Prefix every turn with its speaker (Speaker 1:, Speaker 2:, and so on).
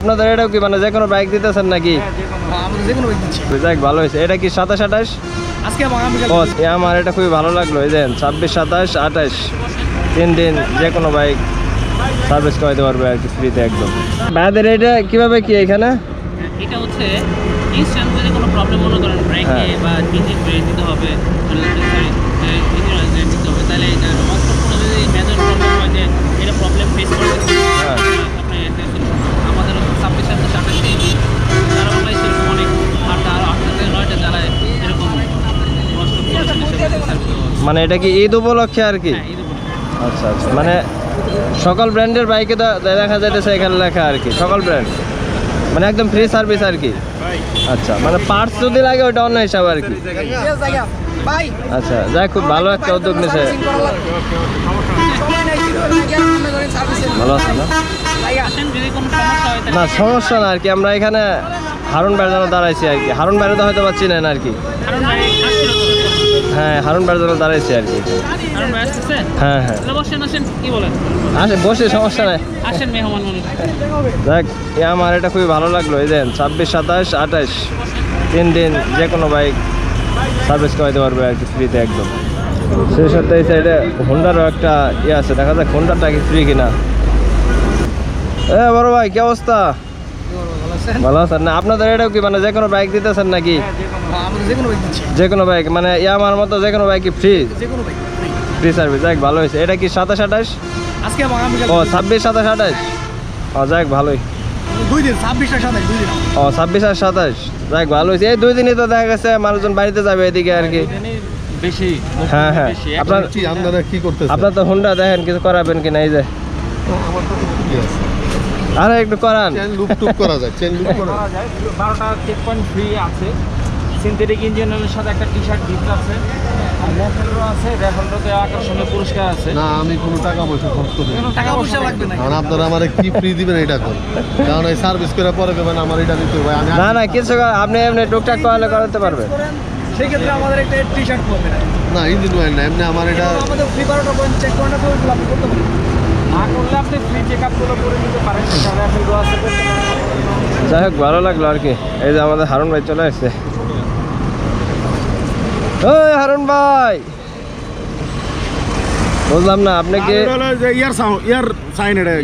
Speaker 1: আপনাদের এটাও কি মানে যে কোনো বাইক দিতেছেন নাকি?
Speaker 2: আমাদের যে কোনো বাইক দিচ্ছি।
Speaker 1: যাক ভালো হয়েছে। এটা কি সাতাশ আঠাশ? আমার এটা খুবই ভালো লাগল। এই দেন ছাব্বিশ সাতাশ আঠাশ। তিন দিন যে কোনো বাইক সার্ভিস করাতে পারবে আর কি ফ্রিতে একদম। ভাইদের এটা কীভাবে কি এখানে?
Speaker 3: এটা হচ্ছে ইনস্ট্যান্ট যদি কোনো প্রবলেম মনে করেন। ব্রেকে
Speaker 1: হ্যাঁ।
Speaker 3: বা ইঞ্জিন ব্রেক দিতে হবে ইঞ্জিন অয়েল দিতে হবে তাহলে এটা অল্প কোনো যদি মেজর প্রবলেম হয় যে এটা প্রবলেম ফেস করতে
Speaker 1: হ্যাঁ।
Speaker 3: আপনি এটা solution- আমাদের ছাব্বিশ সাথে সাতাশ কেজি তারা বাংলায় সেরকম অনেক আটটা আরও আটটা থেকে নয়টা জ্বালায় এরকম কষ্ট করে সার্ভিস
Speaker 1: মানে এটা কি ঈদ উপলক্ষে আর কি?
Speaker 3: হ্যাঁ
Speaker 1: আচ্ছা আচ্ছা। মানে সকল ব্র্যান্ডের বাইকে তো দেখা যাইতেছে এখানে লেখা আর কি সকল ব্র্যান্ড। মানে একদম ফ্রি সার্ভিস আর কি। আচ্ছা মানে পার্টস যদি লাগে ওটা অন্য হিসাবে আর কি। আচ্ছা যাই খুব ভালো একটা উদ্যোগ নিছে। ভালো আছে না?
Speaker 3: আসেন যদি কোনো সমস্যা
Speaker 1: না সমস্যা না আর কি আমরা এখানে হারুন জন্য দাঁড়াইছি আর কি। হারুন ভাইয়ের তো হয়তো বা চিনেন আর কি। হ্যাঁ হারুন ভাইয়ের জন্য দাঁড়াইছি আর কি।
Speaker 3: কারণ ভাই আসতেছে?
Speaker 1: হ্যাঁ হ্যাঁ।
Speaker 3: তাহলে বসেন আসেন কি বলেন?
Speaker 1: আসে বসে সমস্যা নাই।
Speaker 3: আসেন মেহমান মানুষ
Speaker 1: দেখ আমার এটা খুবই ভালো লাগল এই দেন ছাব্বিশ সাতাশ আঠাশ তিন দিন যে কোনো বাইক সার্ভিস করাতে পারবে আর কি ফ্রিতে একদম। সেই সাথে এই সাইডে হোন্ডারও একটা ইয়ে আছে দেখা যাক হোন্ডারটা কি ফ্রি কিনা। এ বড় ভাই কি অবস্থা? ভালো আছেন না? আপনাদের এটাও কি মানে যে কোনো বাইক দিতেছেন নাকি?
Speaker 2: যে কোনো বাইক দিচ্ছি।
Speaker 1: যে কোনো মানে ইয়ামার মতো যে কোনো বাইক ফ্রি
Speaker 2: যে কোনো বাইক
Speaker 1: ফ্রি সার্ভিস যাক ভালো হয়েছে। এটা কি সাতাশ আঠাশ?
Speaker 2: আজকে
Speaker 1: ও ছাব্বিশ সাতাশ আঠাশ? ও যাক ভালোই।
Speaker 2: দুই দিন ছাব্বিশটা সাতাশ দুই দিন।
Speaker 1: ও ছাব্বিশ আর সাতাশ। যাক ভালো হয়েছে। এই দুই দিনই তো দেখা গেছে মানুষজন বাড়িতে যাবে এদিকে আর কি।
Speaker 3: বেশি
Speaker 1: হ্যাঁ হ্যাঁ। আপনার
Speaker 4: আপনারা কি করতেছেন।
Speaker 1: আপনার তো হুন্ডা দেখেন কিছু করাবেন কিনা এই যে।
Speaker 4: আমার তো
Speaker 1: আরে একটু করান।
Speaker 4: চেন লুপ টুপ করা যায় চেন লুপ
Speaker 5: করা যায়। বারোটা চেক পয়েন্ট ফ্রি আছে সিনথেটিক ইঞ্জিনের সাথে একটা টি শার্ট গিফট আছে। আর র্যাফেলরও আছে র্যাফেলরোতে আকর্ষণীয় পুরস্কার আছে।
Speaker 4: না আমি কোনো টাকা পয়সা খরচ করি না।
Speaker 2: টাকা পয়সা লাগবে না
Speaker 4: কারণ আপনারা আমার কি ফ্রি দিবেন এটা কর কারণ এই সার্ভিস করে পরে দেবেন আমার এটা দিতে হবে। আমি
Speaker 1: না না কিছু করা- আপনি এমনি টুকটাক করালে করাতে পারবেন।
Speaker 2: সেই ক্ষেত্রে আমাদের একটা টি শার্ট করবে না।
Speaker 4: না ইঞ্জিন অয়েল না এমনি আমার এটা
Speaker 2: আমাদের ফ্রি বারোটা পয়েন্ট চেক পয়েন্ট আছে ওইগুলো আপনি করতে পারেন।
Speaker 5: না করলে আপনি ফ্রি চেক আপগুলো করে নিতে পারেন র্যাফেলরও আছে করতে পারেন।
Speaker 1: যাই হোক ভালো লাগল আর কি। এই যে আমাদের হারুন ভাই চলে আসছে। ওই হারুন ভাই! বুঝলাম না আপনি কি?
Speaker 4: ইয়ার ইয়ার সাইন এটা।